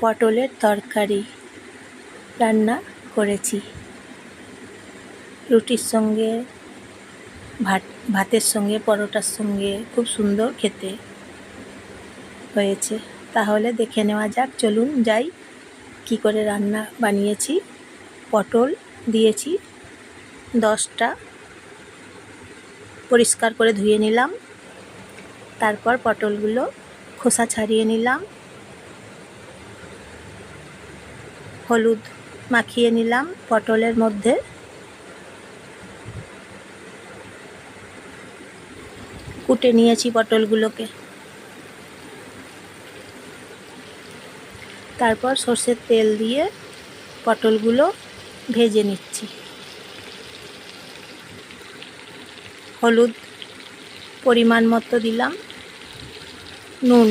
পটলের তরকারি রান্না করেছি। রুটির সঙ্গে, ভাত, ভাতের সঙ্গে, পরোটার সঙ্গে খুব সুন্দর খেতে হয়েছে। তাহলে দেখে নেওয়া যাক, চলুন যাই। কি করে রান্না বানিয়েছি, পটল দিয়েছি, দশটা পরিষ্কার করে ধুয়ে নিলাম, তারপর পটলগুলো খোসা ছাড়িয়ে নিলাম। হলুদ মাখিয়ে নিলাম পটলের মধ্যে। কুটে নিয়েছি পটলগুলোকে। তারপর সর্ষের তেল দিয়ে পটলগুলো ভেজে নিচ্ছি। হলুদ পরিমাণ মতো দিলাম, নুন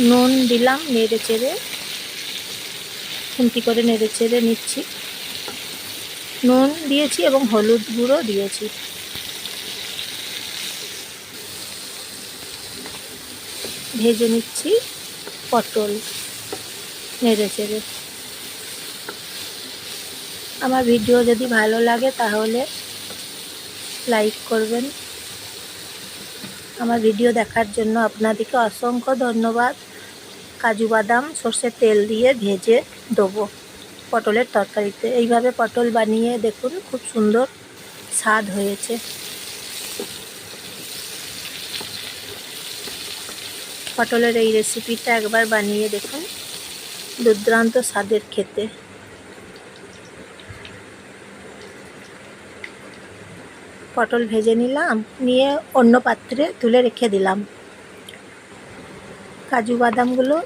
নুন দিলাম, নেড়ে চেড়ে। খুন্তি করে নেড়ে চেড়ে নিচ্ছি। নুন দিয়েছি এবং হলুদ গুঁড়ো দিয়েছি। ভেজে নিচ্ছি পটল, নেড়ে চেড়ে। আমার ভিডিও যদি ভালো লাগে তাহলে লাইক করবেন। আমার ভিডিও দেখার জন্য আপনাদেরকে অসংখ্য ধন্যবাদ। কাজু বাদাম, সর্ষের তেল দিয়ে ভেজে দেবো পটলের তরকারিতে। এইভাবে পটল বানিয়ে দেখুন, খুব সুন্দর স্বাদ হয়েছে। পটলের এই রেসিপিটা একবার বানিয়ে দেখুন, দুর্দান্ত স্বাদের খেতে। পটল ভেজে নিলাম, নিয়ে অন্য পাত্রে তুলে রেখে দিলাম। কাজু বাদামগুলো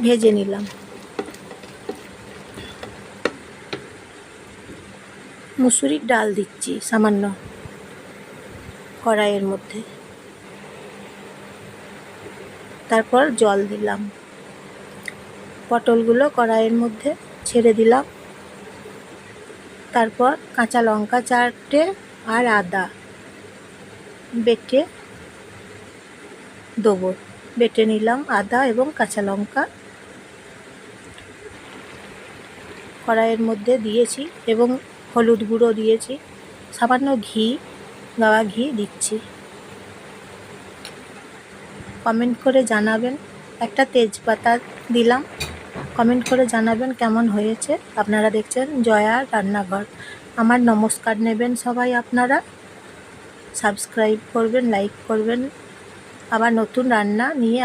ভেজে নিলাম। মুসুরির ডাল দিচ্ছি সামান্য কড়াইয়ের মধ্যে। তারপর জল দিলাম। পটলগুলো কড়াইয়ের মধ্যে ছেড়ে দিলাম। তারপর কাঁচা লঙ্কা চারটে আর আদা বেটে দেবো। বেটে নিলাম আদা এবং কাঁচা লঙ্কা। কড়াইয়ের মধ্যে দিয়েছি এবং হলুদ গুঁড়ো দিয়েছি। সামান্য ঘি, গাওয়া ঘি দিচ্ছি। কমেন্ট করে জানাবেন। একটা তেজপাতা দিলাম। কমেন্ট করে জানাবেন কেমন হয়েছে। আপনারা দেখছেন জয়া রান্নাঘর। আমার নমস্কার নেবেন সবাই আপনারা। সাবস্ক্রাইব করবেন লাইক করবেন। আবার নতুন রান্না নিয়ে